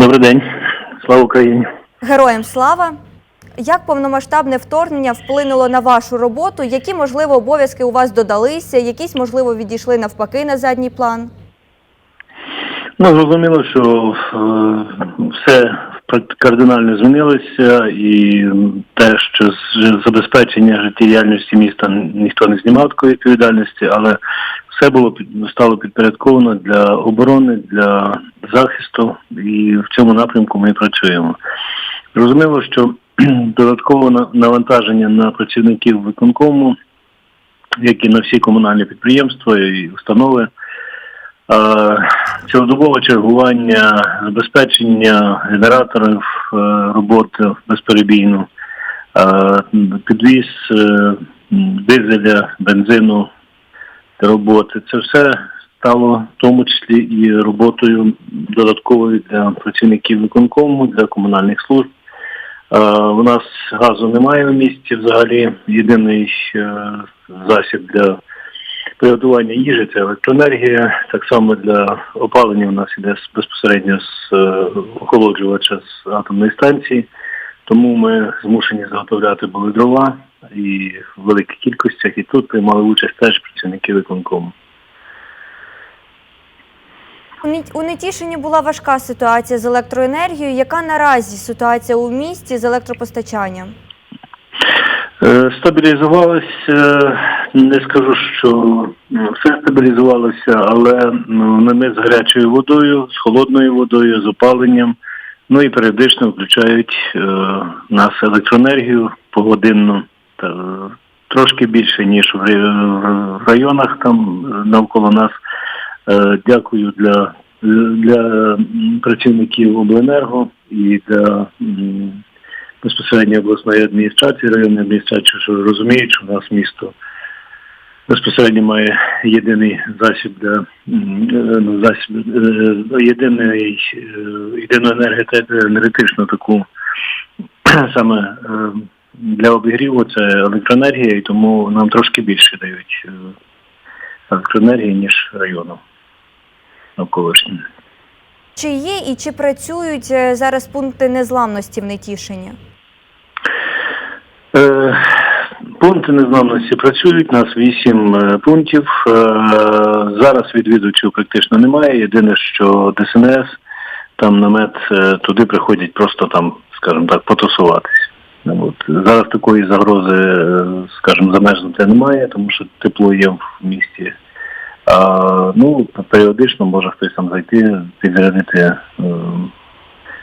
Добрий день, слава Україні. Героям слава! Як повномасштабне вторгнення вплинуло на вашу роботу? Які можливо обов'язки у вас додалися? Якісь можливо відійшли навпаки на задній план? Ну, зрозуміло, що е, все кардинально змінилося, і те, що забезпечення життєдіяльності міста ніхто не знімав такої відповідальності, але все було стало підпорядковано для оборони, для захисту, і в цьому напрямку ми працюємо. Зрозуміло, що додаткове на- навантаження на працівників виконкому, як і на всі комунальні підприємства і установи. Е, Цілодобове чергування, забезпечення генераторів е, роботи безперебійно, е, підвіз дизеля, бензину роботи. Це все стало в тому числі і роботою додатковою для працівників виконкому, для комунальних служб. У нас газу немає в місті взагалі. Єдиний засіб для приготування їжі це електроенергія. Так само для опалення у нас іде безпосередньо з е, охолоджувача з атомної станції. Тому ми змушені заготовляти були дрова і в великих кількостях. І тут приймали участь теж працівники виконкому. У Нетішині була важка ситуація з електроенергією. Яка наразі ситуація у місті з електропостачанням? Е, Стабілізувалося, е, не скажу, що все стабілізувалося, але ну, ми з гарячою водою, з холодною водою, з опаленням. Ну і періодично включають е, нас електроенергію погодинно, та, трошки більше, ніж в районах там е, навколо нас. Е, Дякую для, для працівників обленерго і для безпосередньо обласної адміністрації, районної адміністрації, що розуміють, що у нас місто безпосередньо має єдиний засіб для е, ну, засіб, е, єдиний е, єдину енергетичну таку саме для обігріву це електроенергія, і тому нам трошки більше дають електроенергії, ніж району навколишнім. Чи є і чи працюють зараз пункти незламності в Нетішині? Е, Пункти незламності працюють, у нас вісім е, пунктів. Е, Зараз відвідувачів практично немає. Єдине, що ДСНС, там намет, е, туди приходять просто там, скажімо так, потусуватись. Ну, От. Зараз такої загрози, скажімо, замерзнути немає, тому що тепло є в місті. А, ну, періодично може хтось там зайти, підзарядити е,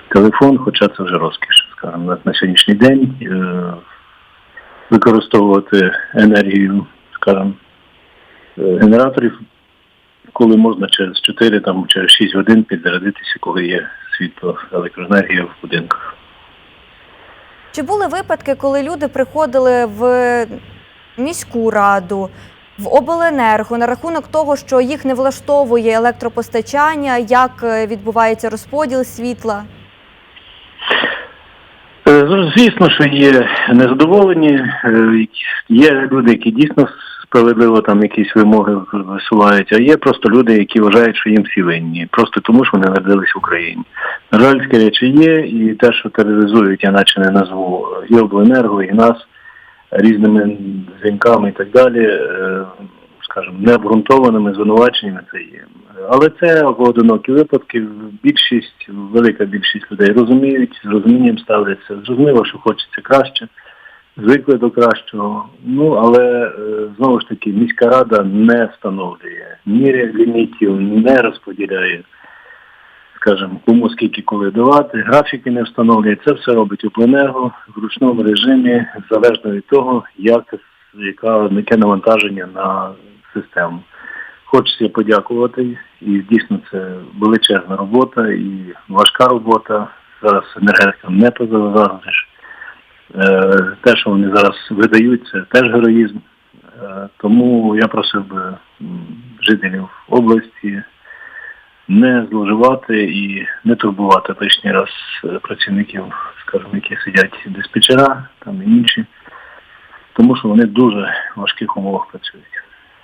телефон, хоча це вже розкіш, скажімо, на сьогоднішній день. Е, використовувати енергію, скажімо, е, генераторів, коли можна через 4, там, через 6 годин підзарядитися, коли є світло, електроенергія в будинках. Чи були випадки, коли люди приходили в міську раду, в обленерго на рахунок того, що їх не влаштовує електропостачання, як е, відбувається розподіл світла? Е, Звісно, що є незадоволені, е, є люди, які дійсно справедливо там якісь вимоги висувають, а є просто люди, які вважають, що їм всі винні, просто тому, що вони народились в Україні. На жаль, такі речі є, і те, що тероризують, я наче не назву і обленерго, і нас різними дзвінками і так далі, е, скажімо, необґрунтованими звинуваченнями це є. Але це поодинокі випадки. Більшість, велика більшість людей розуміють, з розумінням ставляться. Зрозуміло, що хочеться краще, звикли до кращого. Ну але е, знову ж таки міська рада не встановлює ні лімітів, не розподіляє, скажімо, кому скільки коли давати, графіки не встановлює. Це все робить Обленерго в ручному режимі, залежно від того, як яка яке навантаження на систему. Хочеться подякувати, і дійсно це величезна робота і важка робота. Зараз енергетикам не позаважиш. Е, Те, що вони зараз видають, це теж героїзм. Е, Тому я просив би жителів області не зловживати і не турбувати лишній раз е, працівників, скажімо, які сидять диспетчера там і інші, тому що вони в дуже важких умовах працюють.